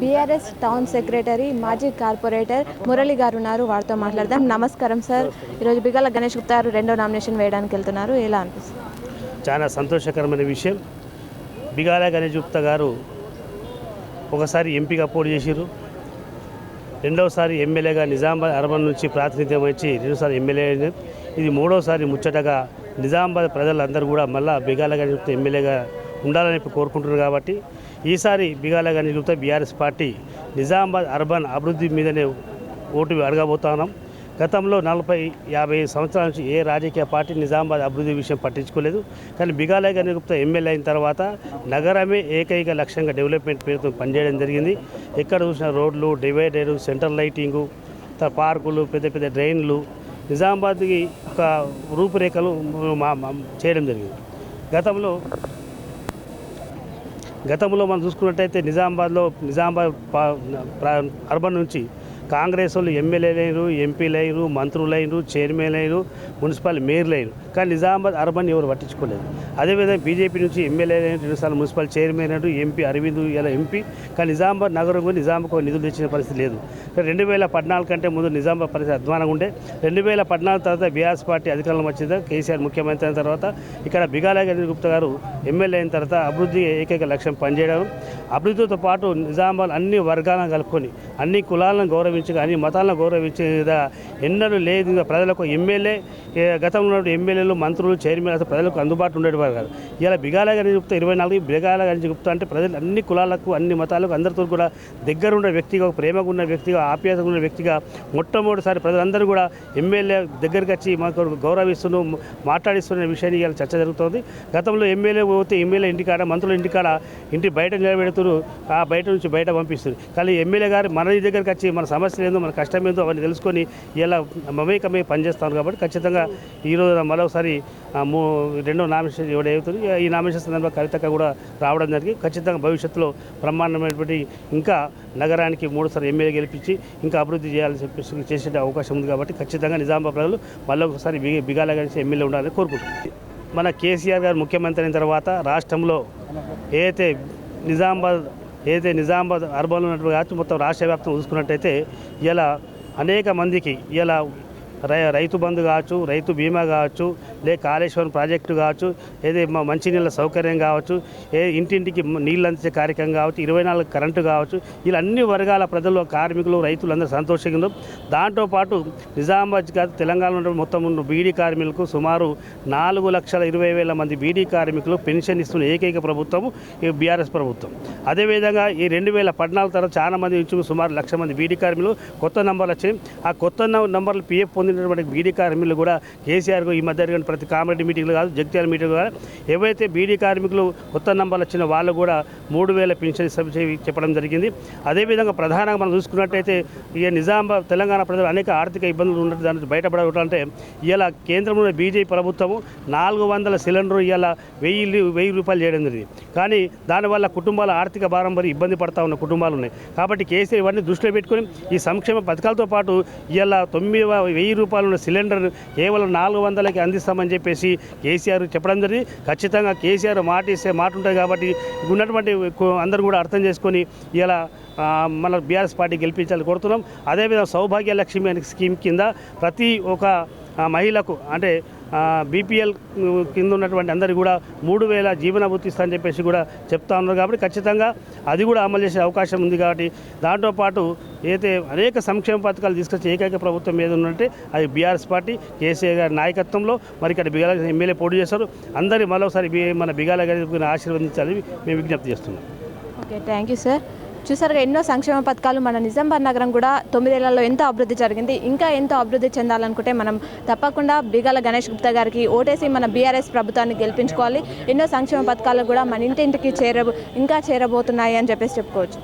BRS town secretary మాజీ corporator Murali గారు ఉన్నారు. వారితో మాట్లాడదాం. నమస్కారం సార్. ఈరోజు బిగాల గణేష్ గుప్తా గారు రెండో నామినేషన్ వేయడానికి వెళ్తున్నారు. ఎలా అనిపిస్తుంది? చాలా సంతోషకరమైన విషయం. బిగాల గణేష్ గుప్తా గారు ఒకసారి ఎంపీగా పోటీ చేసిరు రెండవసారి ఎమ్మెల్యేగా నిజామాబాద్ అర్బన్ నుంచి ప్రాతినిధ్యం వహించి రెండోసారి ఎమ్మెల్యే ఇది మూడోసారి ముచ్చటగా నిజామాబాద్ ప్రజలందరూ కూడా మళ్ళా బిగాల గణేష్ గుప్తా ఎమ్మెల్యేగా ఉండాలని కోరుకుంటున్నారు కాబట్టి ఈసారి Bigala Ganesh BRS party Nizamabad urban అభివృద్ధి మీదనే ఓటు అడగబోతున్నాం గతంలో నలభై యాభై సంవత్సరాల నుంచి ఏ రాజకీయ పార్టీ నిజామాబాద్ అభివృద్ధి విషయం పట్టించుకోలేదు. కానీ బిగాలయ గారి గుప్తా ఎమ్మెల్యే అయిన తర్వాత నగరమే ఏకైక లక్ష్యంగా డెవలప్మెంట్ పేరుతో పనిచేయడం జరిగింది. ఎక్కడ చూసిన రోడ్లు డివైడర్ సెంటర్ లైటింగు పార్కులు పెద్ద పెద్ద డ్రైన్లు నిజామాబాద్కి ఒక రూపురేఖలు మా- చేయడం జరిగింది. గతంలో గతంలో మనం చూసుకున్నట్టయితే నిజామాబాద్లో నిజామాబాద్ అర్బన్ నుంచి కాంగ్రెస్ వాళ్ళు ఎమ్మెల్యేలు అయినరు ఎంపీలు అయినరు మంత్రులు అయినరు చైర్మన్ అయినరు మున్సిపల్ మేయర్లు అయినరు కానీ నిజామాబాద్ అర్బన్ ఎవరు పట్టించుకోలేదు. అదేవిధంగా బీజేపీ నుంచి ఎమ్మెల్యే రెండుసార్లు మున్సిపల్ చైర్మన్ అయినాడు ఎంపీ అరవింద్ ఇలా ఎంపీ. కానీ నిజామాబాద్ నగరం కూడా నిజామాబాద్ నిధులు తెచ్చిన పరిస్థితి లేదు. రెండు వేల పద్నాలుగు కంటే ముందు నిజామాబాద్ పరిస్థితి అధ్వానంగా ఉండే. రెండు వేల పద్నాలుగు తర్వాత బీఆర్ఎస్ పార్టీ అధికారంలో వచ్చింది కేసీఆర్ ముఖ్యమంత్రి అయిన తర్వాత ఇక్కడ బిగాల గారి గుప్తా గారు ఎమ్మెల్యే అయిన తర్వాత అభివృద్ధి ఏకైక లక్ష్యం పనిచేయడం. అభివృద్ధితో పాటు నిజామాబాద్ అన్ని వర్గాలను కలుపుకొని అన్ని కులాలను గౌరవించగా అన్ని మతాలను గౌరవించే విధంగా ఎన్నడూ లేదు ప్రజలకు ఎమ్మెల్యే గతంలో ఎమ్మెల్యే ఎమ్మెల్యేలు మంత్రులు చైర్మన్ అసలు ప్రజలకు అందుబాటులో ఉండేవారు కాదు. ఇలా బిగాల గారి గుప్తా ఇరవై నాలుగు బిగాల గారి గుప్తా అంటే ప్రజలు అన్ని కులాలకు అన్ని మతాలకు అందరితో కూడా దగ్గర ఉన్న వ్యక్తిగా ఒక ప్రేమగా ఉన్న వ్యక్తిగా ఆప్యాయతగా ఉన్న వ్యక్తిగా మొట్టమొదటిసారి ప్రజలందరూ కూడా ఎమ్మెల్యే దగ్గరికి వచ్చి మాకు గౌరవిస్తున్న మాట్లాడిస్తున్న విషయాన్ని ఇలా చర్చ జరుగుతోంది. గతంలో ఎమ్మెల్యే పోతే ఎమ్మెల్యే ఇంటికాడ మంత్రుల ఇంటికాడ ఇంటి బయట నిలబెడుతూ ఆ బయట నుంచి బయట పంపిస్తారు. కానీ ఎమ్మెల్యే గారు మన దగ్గరికి వచ్చి మన సమస్యలు ఏందో మన కష్టం ఏందో అవన్నీ తెలుసుకొని ఇలా మమేకమై పనిచేస్తాను కాబట్టి ఖచ్చితంగా ఈరోజు మరోసారి మూ రెండో నామినేషన్ ఎవడవుతుంది ఈ నామినేషన్ సందర్భంగా కవితక్క కూడా రావడం జరిగింది. ఖచ్చితంగా భవిష్యత్తులో బ్రహ్మాండమైనటువంటి ఇంకా నగరానికి మూడుసారి ఎమ్మెల్యే గెలిపించి ఇంకా అభివృద్ధి చేయాలని చెప్పేసి చేసే అవకాశం ఉంది కాబట్టి ఖచ్చితంగా నిజామాబాద్ ప్రజలు మళ్ళీ ఒకసారి బిగి బిగాల కలిసి ఎమ్మెల్యే ఉండాలని కోరుకుంటున్నాను మన కేసీఆర్ గారు ముఖ్యమంత్రి అయిన తర్వాత రాష్ట్రంలో ఏదైతే నిజామాబాద్ ఏదైతే నిజామాబాద్ అర్బన్లో ఉన్నటువంటి కావచ్చు మొత్తం రాష్ట్ర వ్యాప్తం చూసుకున్నట్టయితే ఇలా అనేక మందికి ఇలా రై రైతు బంధు కావచ్చు రైతు బీమా కావచ్చు లే కాళేశ్వరం ప్రాజెక్టు కావచ్చు ఏది మా మంచినీళ్ళ సౌకర్యం కావచ్చు ఏ ఇంటింటికి నీళ్ళు అందించే కార్యక్రమం కావచ్చు ఇరవై నాలుగు కరెంటు కావచ్చు ఇలా అన్ని వర్గాల ప్రజలు కార్మికులు రైతులు అందరూ సంతోషంగా దాంతోపాటు నిజామాబాద్ కాదు తెలంగాణలో మొత్తం ఉన్న బీడీ కార్మికులకు సుమారు నాలుగు లక్షల ఇరవై వేల మంది బీడీ కార్మికులు పెన్షన్ ఇస్తున్న ఏకైక ప్రభుత్వం ఈ బీఆర్ఎస్ ప్రభుత్వం. అదేవిధంగా ఈ రెండు వేల పద్నాలుగు తర్వాత చాలా మంది నుంచి సుమారు లక్ష మంది బీడీ కార్మికులు కొత్త నంబర్లు వచ్చాయి. ఆ కొత్త నెంబర్లు నంబర్లు పిఎఫ్ పొందినటువంటి బీడీ కార్మికులు కూడా కేసీఆర్ ఈ మధ్య జరిగిన ప్రతి కామెడీ మీటింగ్లు కాదు జగిత్యాల మీటింగ్ కాదు. ఏవైతే బీడీ కార్మికులు కొత్త నంబర్లు వచ్చిన వాళ్ళు కూడా మూడు వేల పెన్షన్ చెప్పడం జరిగింది. అదేవిధంగా ప్రధానంగా మనం చూసుకున్నట్టయితే ఇక నిజామాబాద్ తెలంగాణ ప్రజలు అనేక ఆర్థిక ఇబ్బందులు ఉన్నట్టు దాని బయటపడాలంటే ఇలా కేంద్రంలో బీజేపీ ప్రభుత్వము నాలుగు వందల సిలిండర్ ఇలా వెయ్యి వెయ్యి రూపాయలు చేయడం జరిగింది. కానీ దానివల్ల కుటుంబాల ఆర్థిక భారం మరి ఇబ్బంది పడతా ఉన్న కుటుంబాలు ఉన్నాయి. కాబట్టి కేసీఆర్ ఇవన్నీ దృష్టిలో పెట్టుకొని ఈ సంక్షేమ పథకాలతో పాటు ఇలా తొమ్మిది వెయ్యి రూపాయలు ఉన్న సిలిండర్ కేవలం నాలుగు వందలకి చేస్తామని చెప్పేసి కేసీఆర్ చెప్పడం జరిగింది. ఖచ్చితంగా కేసీఆర్ మాట ఇస్తే మాట ఉంటుంది కాబట్టి ఉన్నటువంటి అందరూ కూడా అర్థం చేసుకొని ఇలా మన బీఆర్ఎస్ పార్టీ గెలిపించాలని కోరుతున్నాం. అదేవిధంగా సౌభాగ్య లక్ష్మి అనే స్కీమ్ కింద ప్రతి ఒక మహిళకు అంటే బీపీఎల్ కింద ఉన్నటువంటి అందరికీ కూడా మూడు వేల జీవనభృతి ఇస్తా అని చెప్పేసి కూడా చెప్తా ఉన్నారు కాబట్టి ఖచ్చితంగా అది కూడా అమలు చేసే అవకాశం ఉంది కాబట్టి దాంతోపాటు అయితే అనేక సంక్షేమ పథకాలు తీసుకొచ్చి ఏకైక ప్రభుత్వం మీద ఉన్నట్టే అది బీఆర్ఎస్ పార్టీ కేసీఆర్ గారి నాయకత్వంలో మరి ఇక్కడ బిగాల ఎమ్మెల్యే పోటీ చేస్తారు అందరి మరోసారి మన బిగాల గారి ఆశీర్వదించాలని మేము విజ్ఞప్తి చేస్తున్నాం. Okay thank you sir. చూసారుగా ఎన్నో సంక్షేమ పథకాలు మన నిజామాబాద్ నగరం కూడా తొమ్మిదేళ్ళలో ఎంతో అభివృద్ధి జరిగింది. ఇంకా ఎంతో అభివృద్ధి చెందాలనుకుంటే మనం తప్పకుండా బిగాల గణేష్ గుప్తా గారికి ఓటేసి మన బీఆర్ఎస్ ప్రభుత్వాన్ని గెలిపించుకోవాలి. ఎన్నో సంక్షేమ పథకాలు కూడా మన ఇంటింటికి చేర ఇంకా చేరబోతున్నాయి అని చెప్పేసి చెప్పుకోవచ్చు.